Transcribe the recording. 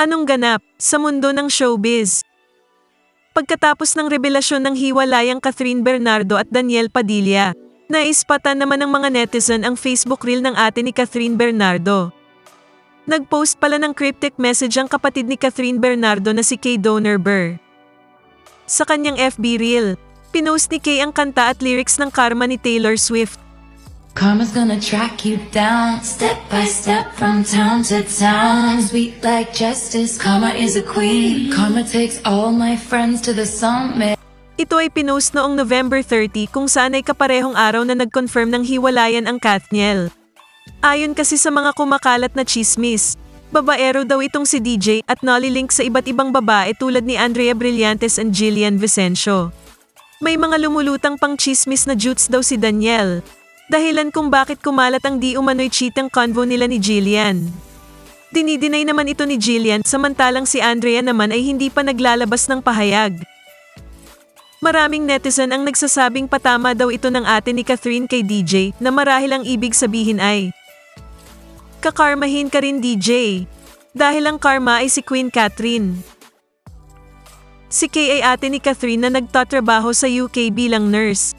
Anong ganap sa mundo ng showbiz? Pagkatapos ng revelasyon ng hiwalayang Catherine Bernardo at Daniel Padilla, naispatan naman ng mga netizen ang Facebook reel ng ate ni Catherine Bernardo. Nag-post pala ng cryptic message ang kapatid ni Catherine Bernardo na si Kay Donor Burr. Sa kanyang FB reel, pinost ni Kay ang kanta at lyrics ng Karma ni Taylor Swift. Karma's gonna track you down, step by step from town to town. Sweet like justice, karma is a queen. Karma takes all my friends to the summit. Ito ay pinost noong November 30 kung saan ay kaparehong araw na nag-confirm ng hiwalayan ang Kathniel. Ayon kasi sa mga kumakalat na chismis, babaero daw itong si DJ at nolilink sa iba't ibang babae tulad ni Andrea Brillantes and Jillian Vicencio. May mga lumulutang pang chismis na jutes daw si Daniel. Dahilan kung bakit kumalat ang di umano'y cheatang convo nila ni Jillian. Dinidinay naman ito ni Jillian samantalang si Andrea naman ay hindi pa naglalabas ng pahayag. Maraming netizen ang nagsasabing patama daw ito ng ate ni Catherine kay DJ na marahil ang ibig sabihin ay Kakarmahin ka rin DJ. Dahil ang karma ay si Queen Catherine. Si Kay ay ate ni Catherine na nagtatrabaho sa UK bilang nurse.